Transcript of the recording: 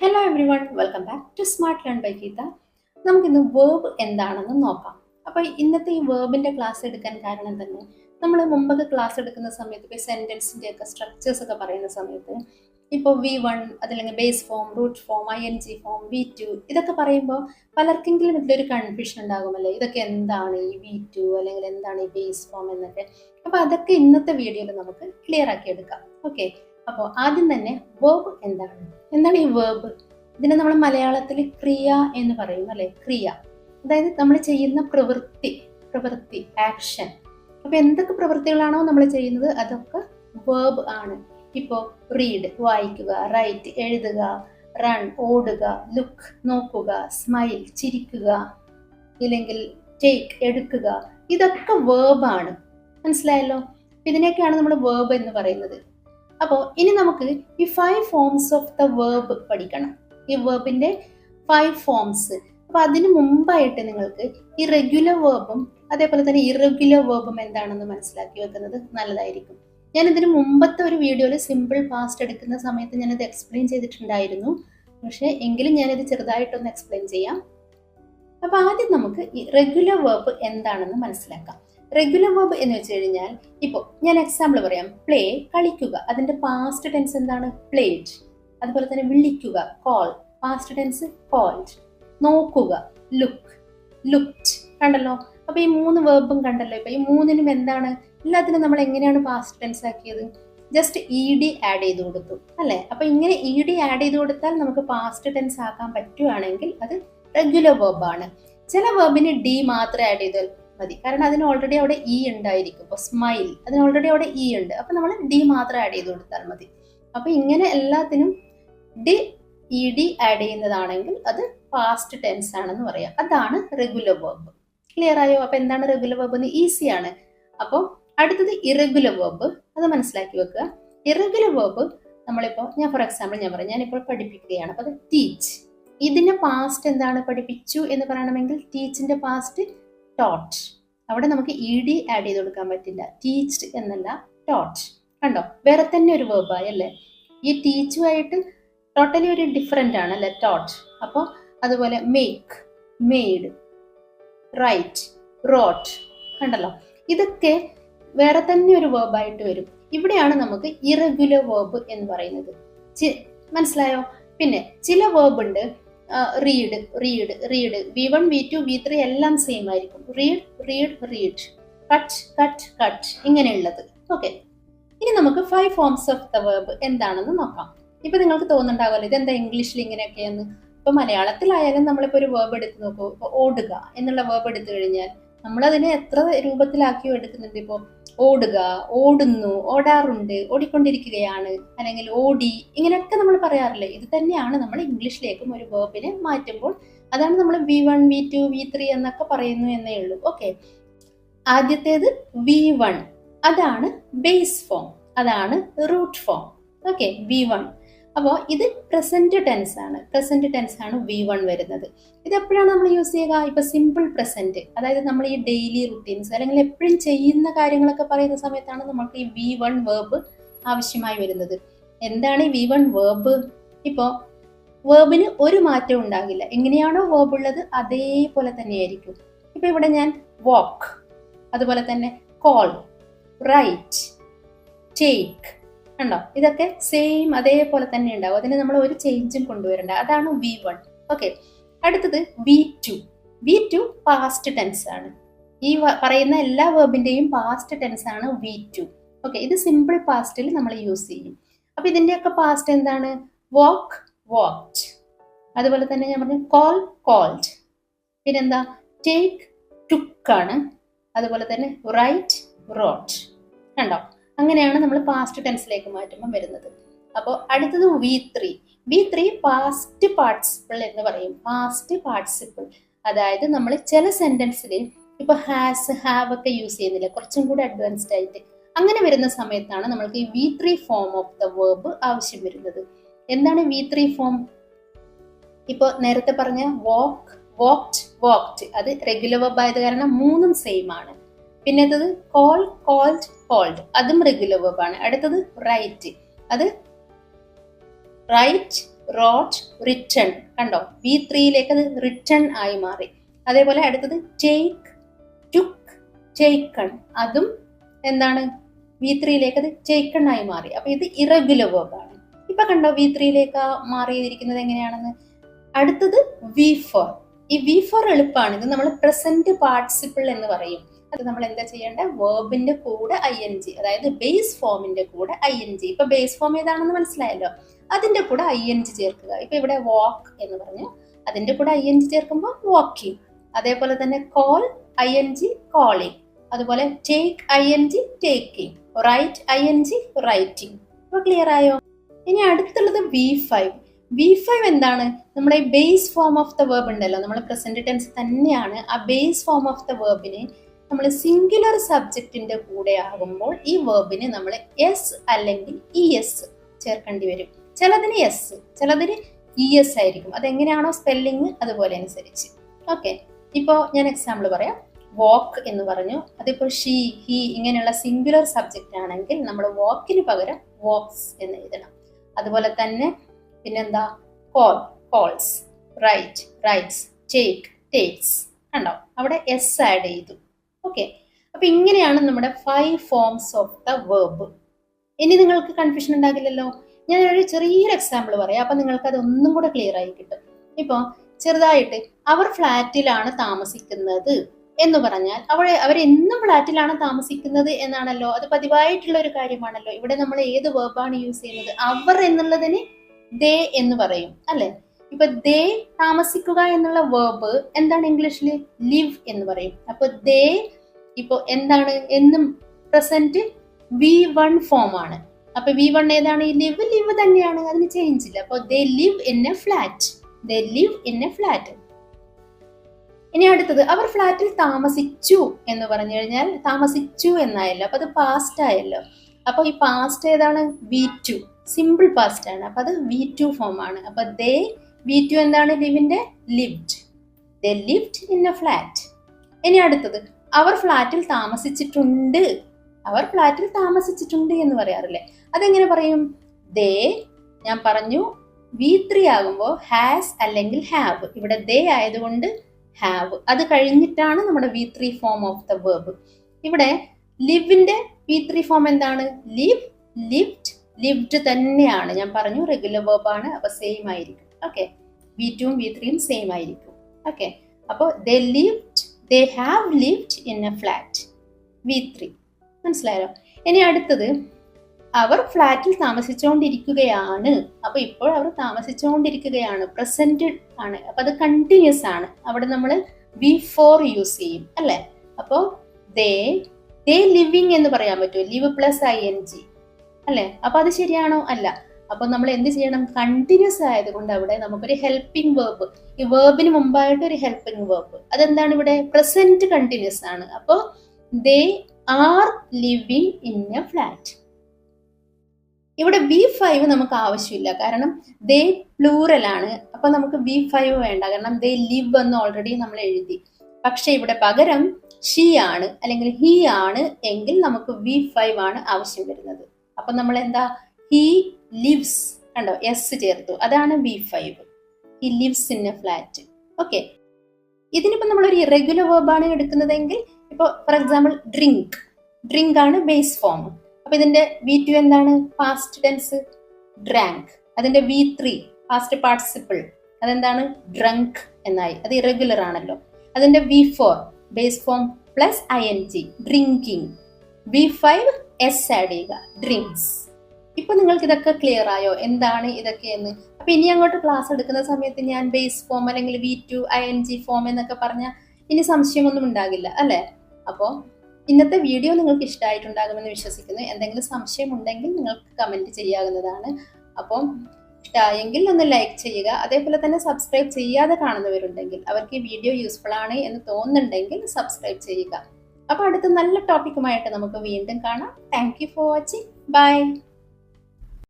Hello everyone welcome back to smart learn by Geetha നമുക്കിന്ന് verb എന്താണെന്ന് നോക്കാം. അപ്പോൾ ഇന്നത്തെ ഈ വേർബിന്റെ ക്ലാസ് എടുക്കാൻ കാരണം തന്നെ നമ്മൾ മുമ്പൊക്കെ ക്ലാസ് എടുക്കുന്ന സമയത്ത് ഇപ്പോൾ സെന്റൻസിന്റെ ഒക്കെ സ്ട്രക്ചേഴ്സ് ഒക്കെ പറയുന്ന സമയത്ത് ഇപ്പോൾ വി വൺ അതല്ലെങ്കിൽ base form root form I N G form V two ഇതൊക്കെ പറയുമ്പോൾ പലർക്കെങ്കിലും ഇതിലൊരു കൺഫ്യൂഷൻ ഉണ്ടാകുമല്ലേ? ഇതൊക്കെ എന്താണ് ഈ വി ടു അല്ലെങ്കിൽ എന്താണ് ഈ ബേസ് ഫോം എന്നൊക്കെ. അപ്പോൾ അതൊക്കെ ഇന്നത്തെ വീഡിയോയിൽ നമുക്ക് ക്ലിയർ ആക്കി എടുക്കാം. ഓക്കെ അപ്പോൾ ആദ്യം തന്നെ വേർബ് എന്താണ്? എന്താണ് ഈ വേർബ് ഇതിനെ നമ്മൾ മലയാളത്തിൽ ക്രിയ എന്ന് പറയും അല്ലെ? ക്രിയ. അതായത് നമ്മൾ ചെയ്യുന്ന പ്രവൃത്തി പ്രവൃത്തി ആക്ഷൻ അപ്പൊ എന്തൊക്കെ പ്രവൃത്തികളാണോ നമ്മൾ ചെയ്യുന്നത്? അതൊക്കെ വേർബ് ആണ്. ഇപ്പോൾ റീഡ് വായിക്കുക റൈറ്റ് എഴുതുക റൺ ഓടുക ലുക്ക് നോക്കുക സ്മൈൽ ചിരിക്കുക ഇല്ലെങ്കിൽ ടേക്ക് എടുക്കുക. ഇതൊക്കെ വേർബാണ് മനസ്സിലായല്ലോ? ഇതിനെയൊക്കെയാണ് നമ്മൾ വേർബ് എന്ന് പറയുന്നത്. അപ്പോൾ ഇനി നമുക്ക് ഈ five forms of the verb പഠിക്കണം. ഈ വേർബിന്റെ ഫൈവ് ഫോംസ് അപ്പൊ അതിനു മുമ്പായിട്ട് നിങ്ങൾക്ക് ഈ റെഗുലർ വേർബും അതേപോലെ തന്നെ ഇറഗുലർ വേർബും എന്താണെന്ന് മനസ്സിലാക്കി വെക്കുന്നത് നല്ലതായിരിക്കും. ഞാൻ ഇതിന് മുമ്പത്തെ ഒരു വീഡിയോയിൽ സിമ്പിൾ പാസ്റ്റ് എടുക്കുന്ന സമയത്ത് ഞാനത് എക്സ്പ്ലെയിൻ ചെയ്തിട്ടുണ്ടായിരുന്നു. പക്ഷേ എങ്കിലും ഞാനിത് ചെറുതായിട്ടൊന്ന് എക്സ്പ്ലെയിൻ ചെയ്യാം. അപ്പൊ ആദ്യം നമുക്ക് ഈ റെഗുലർ വേർബ് എന്താണെന്ന് മനസ്സിലാക്കാം. റെഗുലർ വേബ് എന്ന് വെച്ച് കഴിഞ്ഞാൽ ഇപ്പോൾ ഞാൻ എക്സാമ്പിൾ പറയാം. പ്ലേ കളിക്കുക. അതിന്റെ പാസ്റ്റ് ടെൻസ് എന്താണ്? പ്ലേഡ് അതുപോലെ തന്നെ വിളിക്കുക കോൾ പാസ്റ്റ് ടെൻസ് കോൾഡ് നോക്കുക ലുക്ക് ലുക്ഡ് കണ്ടല്ലോ? അപ്പൊ ഈ മൂന്ന് വേർബും കണ്ടല്ലോ? ഇപ്പൊ ഈ മൂന്നിനും എന്താണ്? എല്ലാത്തിനും നമ്മൾ എങ്ങനെയാണ് പാസ്റ്റ് ടെൻസ് ആക്കിയത്? ജസ്റ്റ് ഇ ഡി ആഡ് ചെയ്ത് കൊടുത്തു അല്ലേ? അപ്പൊ ഇങ്ങനെ ഇ ഡി ആഡ് ചെയ്ത് കൊടുത്താൽ നമുക്ക് പാസ്റ്റ് ടെൻസ് ആക്കാൻ പറ്റുവാണെങ്കിൽ അത് റെഗുലർ വേർബാണ് ചില വേർബിന് ഡി മാത്രം ആഡ് ചെയ്താൽ മതി. കാരണം അതിന് ഓൾറെഡി അവിടെ ഇ ഉണ്ടായിരിക്കും. ഇപ്പോൾ സ്മൈൽ അതിന് ഓൾറെഡി അവിടെ ഇ ഉണ്ട്. അപ്പോൾ നമ്മൾ ഡി മാത്രം ആഡ് ചെയ്ത് കൊടുത്താൽ മതി. അപ്പോൾ ഇങ്ങനെ എല്ലാത്തിനും ഡി ഇ ഡി ആഡ് ചെയ്യുന്നതാണെങ്കിൽ അത് പാസ്റ്റ് ടെൻസ് ആണെന്ന് പറയാം. അതാണ് റെഗുലർ വേർബ് ക്ലിയർ ആയോ? അപ്പോൾ എന്താണ് റെഗുലർ വേർബ് എന്ന്? ഈസിയാണ് അപ്പോൾ അടുത്തത് ഇറഗുലർ വേർബ് അത് മനസ്സിലാക്കി വെക്കുക. ഇറഗുലർ വേർബ് നമ്മളിപ്പോൾ ഞാൻ ഫോർ എക്സാമ്പിൾ ഞാൻ പറയാം. ഞാനിപ്പോൾ പഠിപ്പിക്കുകയാണ്. അപ്പോൾ അത് ടീച്ച് ഇതിന്റെ പാസ്റ്റ് എന്താണ് പഠിപ്പിച്ചു എന്ന് പറയണമെങ്കിൽ ടീച്ചിന്റെ പാസ്റ്റ് ടോട്ട് അവിടെ നമുക്ക് ഇ ഡി ആഡ് ചെയ്ത് കൊടുക്കാൻ പറ്റില്ല. ടീച്ച്ഡ് എന്നല്ല ടോട്ട് കണ്ടോ? വേറെ തന്നെ ഒരു വേർബായി അല്ലേ? ഈ ടീച്ചുമായിട്ട് ടോട്ടലി ഒരു ഡിഫറെന്റ് ആണ് അല്ലേ? ടോട്ട് അപ്പോൾ അതുപോലെ മേക്ക് മെയ്ഡ് റൈറ്റ് റോട്ട് കണ്ടല്ലോ? ഇതൊക്കെ വേറെ തന്നെ ഒരു വേർബായിട്ട് വരും. ഇവിടെയാണ് നമുക്ക് ഇറഗുലർ വേർബ് എന്ന് പറയുന്നത്. മനസ്സിലായോ? പിന്നെ ചില വേർബ് ഉണ്ട് read read read V one V two V three എല്ലാം സെയിം ആയിരിക്കും. Read read read cut cut cut ഇങ്ങനെയുള്ളത്. Okay ഇനി നമുക്ക് five forms of the verb എന്താണെന്ന് നോക്കാം. ഇപ്പൊ നിങ്ങൾക്ക് തോന്നുന്നുണ്ടാവുമല്ലോ എന്താ ഇംഗ്ലീഷിൽ ഇങ്ങനെയൊക്കെയെന്ന്? ഇപ്പൊ മലയാളത്തിലായാലും നമ്മളിപ്പോ ഒരു വേർബ് എടുത്ത് നോക്കൂ. ഇപ്പൊ ഓടുക എന്നുള്ള വേർബ് എടുത്തു കഴിഞ്ഞാൽ നമ്മൾ അതിനെ എത്ര രൂപത്തിലാക്കി എടുക്കുന്നുണ്ട് ഇപ്പോൾ ഓടുക ഓടുന്നു ഓടാറുണ്ട് ഓടിക്കൊണ്ടിരിക്കുകയാണ് അല്ലെങ്കിൽ ഓടി ഇങ്ങനെയൊക്കെ നമ്മൾ പറയാറില്ലേ? ഇത് തന്നെയാണ് നമ്മൾ ഇംഗ്ലീഷിലേക്കും ഒരു വേർബിനെ മാറ്റുമ്പോൾ അതാണ് നമ്മൾ V one V two V three എന്നൊക്കെ പറയുന്നു എന്നേ ഉള്ളൂ. ഓക്കെ. ആദ്യത്തേത് വി വൺ. അതാണ് ബേസ് ഫോം. അതാണ് root form. Okay. V one. അപ്പോൾ ഇത് പ്രസന്റ് ടെൻസ് ആണ്. പ്രസന്റ് ടെൻസ് ആണ് വി വൺ വരുന്നത്. ഇത് എപ്പോഴാണ് നമ്മൾ യൂസ് ചെയ്യുക? ഇപ്പൊ സിമ്പിൾ പ്രസന്റ് അതായത് നമ്മൾ ഈ ഡെയിലി റുട്ടീൻസ് അല്ലെങ്കിൽ എപ്പോഴും ചെയ്യുന്ന കാര്യങ്ങളൊക്കെ പറയുന്ന സമയത്താണ് നമുക്ക് ഈ വി വൺ വേർബ് ആവശ്യമായി വരുന്നത്. എന്താണ് ഈ വി വൺ വേർബ് ഇപ്പോൾ വേർബിന് ഒരു മാറ്റവും ഉണ്ടാകില്ല. എങ്ങനെയാണോ വേർബ് ഉള്ളത്? അതേപോലെ തന്നെയായിരിക്കും. ഇപ്പൊ ഇവിടെ ഞാൻ വാക്ക് അതുപോലെ തന്നെ കോൾ റൈറ്റ് ടേക്ക് കണ്ടോ? ഇതൊക്കെ സെയിം അതേപോലെ തന്നെ ഉണ്ടാവും. അതിന് നമ്മൾ ഒരു ചേഞ്ചും കൊണ്ടുവരണ്ട. അതാണ് വി വൺ ഓക്കെ അടുത്തത് V two V two past tense ആണ്. ഈ പറയുന്ന എല്ലാ വേർബിന്റെയും പാസ്റ്റ് ടെൻസ് ആണ് വി ടു ഓക്കെ ഇത് സിമ്പിൾ പാസ്റ്റിൽ നമ്മൾ യൂസ് ചെയ്യും. അപ്പൊ ഇതിന്റെയൊക്കെ പാസ്റ്റ് എന്താണ്? വാക്ക് വാക്ക്ഡ് അതുപോലെ തന്നെ ഞാൻ പറഞ്ഞു കോൾ കോൾഡ് പിന്നെന്താ? ടേക്ക് ടുക്കാണ് അതുപോലെ തന്നെ റൈറ്റ് റോട്ട് കണ്ടോ? അങ്ങനെയാണ് നമ്മൾ പാസ്റ്റ് ടെൻസിലേക്ക് മാറ്റുമ്പോൾ വരുന്നത്. അപ്പോൾ അടുത്തത് V three V three past participle എന്ന് പറയും. പാസ്റ്റ് പാർട്ടിസിപ്പിൾ അതായത് നമ്മൾ ചില സെന്റൻസിൽ ഇപ്പൊ ഹാസ് ഹാവ് ഒക്കെ യൂസ് ചെയ്യുന്നില്ല. കുറച്ചും കൂടി അഡ്വാൻസ്ഡ് ആയിട്ട്. അങ്ങനെ വരുന്ന സമയത്താണ് നമ്മൾക്ക് ഈ V three form of the verb ആവശ്യം വരുന്നത്. എന്താണ് വി ത്രീ ഫോം ഇപ്പോൾ നേരത്തെ പറഞ്ഞ വോക്ക് വാക്ക്ഡ് വാക്ക്ഡ് അത് റെഗുലർ വെബ് ആയത് കാരണം മൂന്നും സെയിം ആണ്. പിന്നെ കോൾ കോൾഡ് കോൾഡ് അതും റെഗുലർ വെബ് ആണ്. അടുത്തത് റൈറ്റ് അത് റൈറ്റ് റോട്ട് റിട്ടേൺ കണ്ടോ? വി ത്രീയിലേക്ക് അത് റിട്ടേൺ ആയി മാറി. അതേപോലെ അടുത്തത് ടേക്ക് ടുക്ക് ടേക്കൺ അതും എന്താണ്? വി ത്രീയിലേക്ക് അത് ടേക്കൺ ആയി മാറി. അപ്പൊ ഇത് ഇറഗുലർ വേർബാണ് ഇപ്പൊ കണ്ടോ വി ത്രീയിലേക്ക് മാറിയിരിക്കുന്നത് എങ്ങനെയാണെന്ന്? അടുത്തത് വി ഫോർ ഈ വി ഫോർ എളുപ്പമാണ്. ഇത് നമ്മൾ പ്രസന്റ് പാർട്ടിസിപ്പിൾ എന്ന് പറയും. അത് നമ്മൾ എന്താ ചെയ്യേണ്ടത് വേർബിന്റെ കൂടെ ഐ എൻ ജി അതായത് ബേസ് ഫോമിന്റെ കൂടെ ഐ എൻ ജി ഇപ്പൊ ബേസ് ഫോം ഏതാണെന്ന് മനസ്സിലായല്ലോ? അതിന്റെ കൂടെ ഐ എൻ ജി ചേർക്കുക. ഇപ്പൊ ഇവിടെ വാക്ക് എന്ന് പറഞ്ഞു. അതിന്റെ കൂടെ ഐ എൻ ജി ചേർക്കുമ്പോൾ വാക്കിംഗ് അതേപോലെ തന്നെ call I N G calling അതുപോലെ take I N G taking write I N G writing അപ്പൊ ക്ലിയർ ആയോ? ഇനി അടുത്തുള്ളത് വി ഫൈവ് വി ഫൈവ് എന്താണ്? നമ്മുടെ base form of the verb ഉണ്ടല്ലോ. നമ്മൾ പ്രസന്റ് ടെൻസ് തന്നെയാണ്. ആ ബേസ് ഫോം ഓഫ് ദ വേർബിനെ നമ്മൾ സിംഗുലർ സബ്ജക്റ്റിന്റെ കൂടെ ആകുമ്പോൾ ഈ വേർബിന് നമ്മൾ എസ് അല്ലെങ്കിൽ ഇ എസ് ചേർക്കേണ്ടി വരും. ചിലതിന് എസ് ചിലതിന് ഇ എസ് ആയിരിക്കും. അതെങ്ങനെയാണോ സ്പെല്ലിങ് അതുപോലെ അനുസരിച്ച്. ഓക്കെ ഇപ്പോൾ ഞാൻ എക്സാമ്പിൾ പറയാം. വാക്ക് എന്ന് പറഞ്ഞു. അതിപ്പോൾ ഷീ ഹി ഇങ്ങനെയുള്ള സിംഗുലർ സബ്ജക്റ്റ് ആണെങ്കിൽ നമ്മൾ വാക്കിന് പകരം വാക്സ് എന്ന് എഴുതണം. അതുപോലെ തന്നെ പിന്നെന്താ? Call calls write writes take takes കണ്ടോ? അവിടെ എസ് ആഡ് ചെയ്തു. ഓക്കെ അപ്പൊ ഇങ്ങനെയാണ് നമ്മുടെ five forms of the verb ഇനി നിങ്ങൾക്ക് കൺഫ്യൂഷൻ ഉണ്ടാകില്ലല്ലോ? ഞാൻ ഒരു ചെറിയൊരു എക്സാമ്പിൾ പറയാം. അപ്പൊ നിങ്ങൾക്ക് അത് ഒന്നും കൂടെ ക്ലിയർ ആയി കിട്ടും. ഇപ്പോൾ ചെറുതായിട്ട് അവർ ഫ്ലാറ്റിലാണ് താമസിക്കുന്നത് എന്ന് പറഞ്ഞാൽ അവരെ അവരെന്നും ഫ്ലാറ്റിലാണ് താമസിക്കുന്നത് എന്നാണല്ലോ? അത് പതിവായിട്ടുള്ള ഒരു കാര്യമാണല്ലോ. ഇവിടെ നമ്മൾ ഏത് വേർബാണ് യൂസ് ചെയ്യുന്നത്? അവർ എന്നുള്ളതിന് ദേ എന്ന് പറയും അല്ലെ? ഇപ്പൊ ദേ താമസിക്കുക എന്നുള്ള വേർബ് എന്താണ് ഇംഗ്ലീഷിൽ ലിവ് എന്ന് പറയും. അപ്പൊ ദേ ഇപ്പൊ എന്താണ്? എന്നും പ്രസന്റ് വി വൺ ഫോം ആണ്. അപ്പൊ വി വൺ ഏതാണ്? ലിവ് ലിവ് തന്നെയാണ്. അതിന് ചേഞ്ച് ഇല്ല. അപ്പൊ they live in a flat they live in a flat ഇനി അടുത്തത് അവർ ഫ്ലാറ്റിൽ താമസിച്ചു എന്ന് പറഞ്ഞു കഴിഞ്ഞാൽ താമസിച്ചു എന്നായല്ലോ. അപ്പൊ അത് പാസ്റ്റ് ആയല്ലോ. അപ്പൊ ഈ പാസ്റ്റ് ഏതാണ്? വി ടു സിമ്പിൾ പാസ്റ്റ് ആണ്. അപ്പൊ അത് വി ടു ഫോം ആണ്. അപ്പൊ ദേ വി ടു എന്താണ് ലിവിന്റെ lived they lived in a flat ഇനി അടുത്തത്. അവർ ഫ്ലാറ്റിൽ താമസിച്ചിട്ടുണ്ട്. അവർ ഫ്ലാറ്റിൽ താമസിച്ചിട്ടുണ്ട് എന്ന് പറയാറില്ലേ? അതെങ്ങനെ പറയും? ദേ ഞാൻ പറഞ്ഞു വി ത്രീ ആകുമ്പോൾ ഹാസ് അല്ലെങ്കിൽ ഹാവ് ഇവിടെ ദേ ആയതുകൊണ്ട് ഹാവ് അത് കഴിഞ്ഞിട്ടാണ് നമ്മുടെ V three form of the verb ഇവിടെ ലിവിന്റെ വി ത്രീ ഫോം എന്താണ്? ലിവ് ലിവ്ഡ് ലിവ്ഡ് തന്നെയാണ്. ഞാൻ പറഞ്ഞു റെഗുലർ വേർബാണ് ആണ്. അപ്പൊ സെയിം ആയിരിക്കും. ഓക്കെ വി ടുവും വി ത്രീയും സെയിം ആയിരിക്കും. ഓക്കെ അപ്പോൾ they lived they have lived in a flat V three മനസ്സിലായോ? ഇനി അടുത്തത് അവർ ഫ്ലാറ്റിൽ താമസിച്ചുകൊണ്ടിരിക്കുകയാണ് അപ്പൊ ഇപ്പോൾ അവർ താമസിച്ചുകൊണ്ടിരിക്കുകയാണ് പ്രസന്റ് ആണ്. അപ്പൊ അത് കണ്ടിന്യൂസ് ആണ്. അവിടെ നമ്മൾ വി ഫോർ യൂസ് ചെയ്യും. അല്ലെ? അപ്പോ ദേ ദേ ലിവിങ് എന്ന് പറയാൻ പറ്റുമോ? Live plus I N G അല്ലെ? അപ്പൊ അത് ശരിയാണോ? അല്ല. അപ്പൊ നമ്മൾ എന്ത് ചെയ്യണം? കണ്ടിന്യൂസ് ആയതുകൊണ്ട് അവിടെ നമുക്കൊരു ഹെൽപ്പിംഗ് വേർബ് ഈ വേർബിന് മുമ്പായിട്ട് ഒരു ഹെൽപ്പിംഗ് വേർബ് അതെന്താണ് ഇവിടെ? പ്രസന്റ് കണ്ടിന്യൂസ് ആണ്. അപ്പോൾ they are living in a flat ഇവിടെ ബി ഫൈവ് നമുക്ക് ആവശ്യമില്ല. കാരണം ദേ പ്ലൂറൽ ആണ്. അപ്പൊ നമുക്ക് ബി ഫൈവ് വേണ്ട. കാരണം ദേ ലിവ് എന്ന് ഓൾറെഡി നമ്മൾ എഴുതി. പക്ഷെ ഇവിടെ പകരം ഷീ ആണ്. അല്ലെങ്കിൽ ഹി ആണ് എങ്കിൽ നമുക്ക് ബി ഫൈവ് ആണ് ആവശ്യം വരുന്നത്. അപ്പൊ നമ്മൾ എന്താ? ഹി ലിവ്സ് കണ്ടോ? എസ് ചേർത്തു. അതാണ് V five he lives in a flat okay ഇതിനിപ്പോൾ നമ്മൾ ഒരു ഇറഗുലർ വേർബാണ് എടുക്കുന്നതെങ്കിൽ ഇപ്പോൾ ഫോർ എക്സാമ്പിൾ ഡ്രിങ്ക് ഡ്രിങ്ക് ആണ് ബേസ് ഫോം അപ്പൊ ഇതിന്റെ വി ടു എന്താണ്? പാസ്റ്റ് ടെൻസ് ഡ്രാങ്ക് അതിന്റെ വി ത്രീ പാസ്റ്റ് പാർട്ടിസിപ്പിൾ അതെന്താണ്? ഡ്രങ്ക് എന്നായി. അത് ഇറഗുലർ ആണല്ലോ. അതിന്റെ V four base form plus I N G drinking V five S add ചെയ്യുക. ഡ്രിങ്ക്സ് ഇപ്പൊ നിങ്ങൾക്ക് ഇതൊക്കെ ക്ലിയർ ആയോ? എന്താണ് ഇതൊക്കെ എന്ന് അപ്പൊ ഇനി അങ്ങോട്ട് ക്ലാസ് എടുക്കുന്ന സമയത്ത് ഞാൻ ബേസ് ഫോം അല്ലെങ്കിൽ V two I N G form എന്നൊക്കെ പറഞ്ഞാൽ ഇനി സംശയമൊന്നും ഉണ്ടാകില്ല അല്ലെ? അപ്പോൾ ഇന്നത്തെ വീഡിയോ നിങ്ങൾക്ക് ഇഷ്ടമായിട്ടുണ്ടാകുമെന്ന് വിശ്വസിക്കുന്നു. എന്തെങ്കിലും സംശയം ഉണ്ടെങ്കിൽ നിങ്ങൾക്ക് കമന്റ് ചെയ്യാവുന്നതാണ്. അപ്പോൾ ഇഷ്ടമായെങ്കിൽ ഒന്ന് ലൈക്ക് ചെയ്യുക. അതേപോലെ തന്നെ സബ്സ്ക്രൈബ് ചെയ്യാതെ കാണുന്നവരുണ്ടെങ്കിൽ അവർക്ക് ഈ വീഡിയോ യൂസ്ഫുൾ ആണ് എന്ന് തോന്നുന്നുണ്ടെങ്കിൽ സബ്സ്ക്രൈബ് ചെയ്യുക. അപ്പോൾ അടുത്ത നല്ല ടോപ്പിക്കുമായിട്ട് നമുക്ക് വീണ്ടും കാണാം. Thank for watching bye